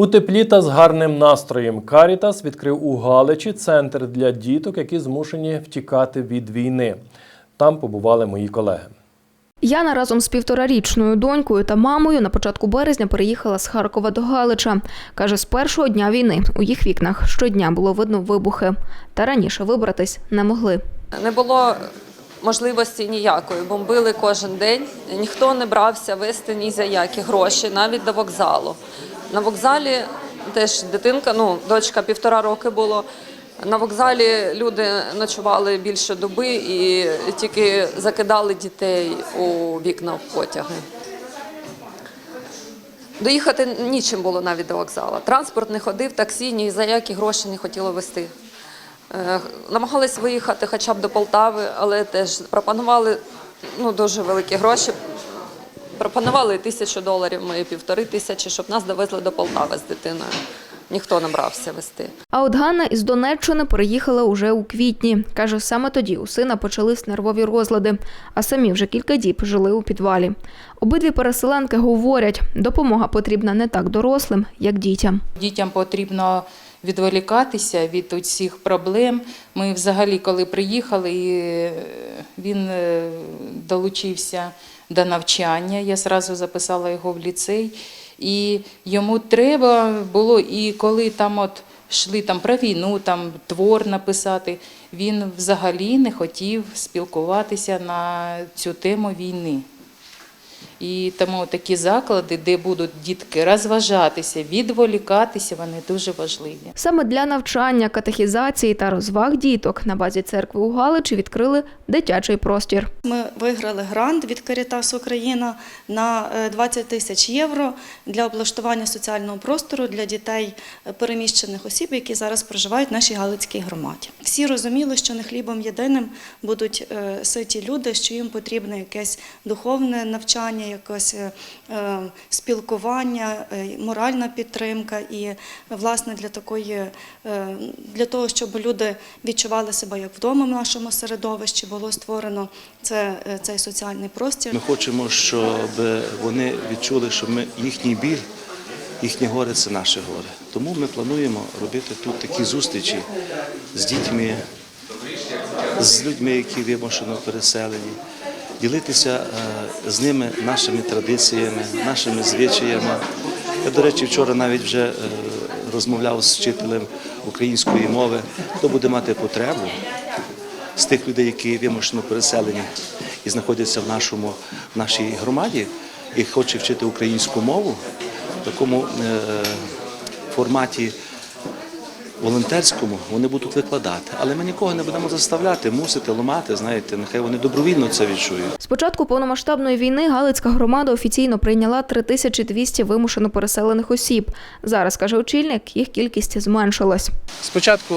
У теплі та з гарним настроєм Карітас відкрив у Галичі центр для діток, які змушені втікати від війни. Там побували мої колеги. Яна разом з півторарічною донькою та мамою на початку березня переїхала з Харкова до Галича. Каже, з першого дня війни у їх вікнах щодня було видно вибухи. Та раніше вибратись не могли. Не було можливості ніякої. Бомбили кожен день. Ніхто не брався вести ні за які гроші, навіть до вокзалу. На вокзалі теж дитинка, ну дочка півтора роки було. На вокзалі люди ночували більше доби і тільки закидали дітей у вікна в потяги. Доїхати нічим було навіть до вокзалу. Транспорт не ходив, таксі ні за які гроші не хотіло вести. Е, Намагались виїхати хоча б до Полтави, але теж пропонували ну, дуже великі гроші. Пропонували тисячу доларів, ми півтори тисячі, щоб нас довезли до Полтави з дитиною. Ніхто не брався вести. А от Ганна із Донеччини переїхала уже у квітні. Каже, саме тоді у сина почались нервові розлади, а самі вже кілька діб жили у підвалі. Обидві переселенки говорять, допомога потрібна не так дорослим, як дітям. Дітям потрібно відволікатися від усіх проблем. Ми взагалі, коли приїхали, е, він е, долучився до навчання. Я зразу записала його в ліцей. І йому треба було, і коли там от йшли там про війну, там твор написати, він взагалі не хотів спілкуватися на цю тему війни. І тому такі заклади, де будуть дітки розважатися, відволікатися, вони дуже важливі. Саме для навчання, катехізації та розваг діток на базі церкви у Галичі відкрили дитячий простір. Ми виграли грант від Карітас Україна на е, 20 тисяч євро для облаштування соціального простору для дітей е, переміщених осіб, які зараз проживають в нашій Галицькій громаді. Всі розуміли, що не хлібом єдиним будуть е, ситі люди, що їм потрібне якесь духовне навчання, якесь е, е, спілкування, е, моральна підтримка. І власне для такої для того, щоб люди відчували себе як вдома в нашому середовищі, було створено це, цей соціальний простір. Ми хочемо, щоб вони відчули, що ми їхній біль, їхнє горе це наше горе. Тому ми плануємо робити тут такі зустрічі з дітьми, з людьми, які вимушено переселені, ділитися е, з ними нашими традиціями, нашими звичаями. Я, до речі, вчора навіть вже е, розмовляв з вчителем української мови, хто буде мати потребу з тих людей, які вимушено переселені і знаходяться в нашому в нашій громаді, і хоче вчити українську мову в такому е, форматі волонтерському, вони будуть викладати. Але ми нікого не будемо заставляти, мусити, ламати. Знаєте, нехай вони добровільно це відчують. З початку повномасштабної війни Галицька громада офіційно прийняла 3200 вимушено переселених осіб. Зараз, каже очільник, їх кількість зменшилась. Спочатку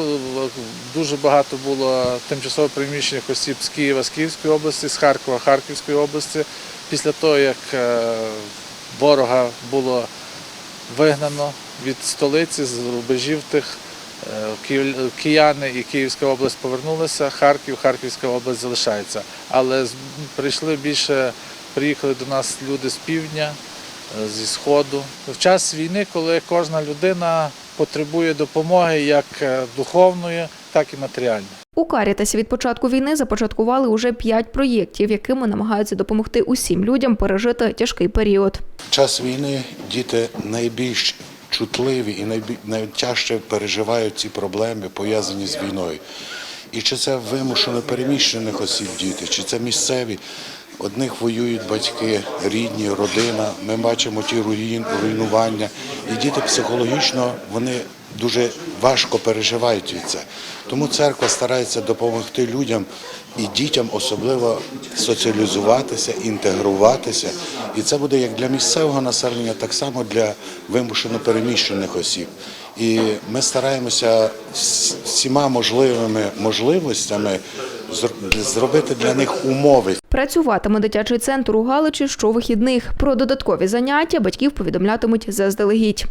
дуже багато було тимчасово приміщених осіб з Києва, з Київської області, з Харкова, Харківської області. Після того, як е, ворога було вигнано від столиці, з рубежів тих, кияни і Київська область повернулися, Харків, Харківська область залишається. Але прийшли більше, приїхали до нас люди з півдня, е, зі сходу. В час війни, коли кожна людина потребує допомоги як е, духовної, так і матеріальної. У Карітасі від початку війни започаткували уже п'ять проєктів, якими намагаються допомогти усім людям пережити тяжкий період. В час війни діти найбільш чутливі і найтяжче переживають ці проблеми, пов'язані з війною. І чи це вимушено переміщених осіб діти, чи це місцеві. Одних воюють батьки, рідні, родина. Ми бачимо ті руїн- руйнування. І діти психологічно вони дуже важко переживають від це. Тому церква старається допомогти людям і дітям особливо соціалізуватися, інтегруватися. І це буде як для місцевого населення, так само для вимушено переміщених осіб. І ми стараємося всіма можливими можливостями зр- зробити для них умови. Працюватиме дитячий центр у Галичі щовихідних. Про додаткові заняття батьків повідомлятимуть заздалегідь.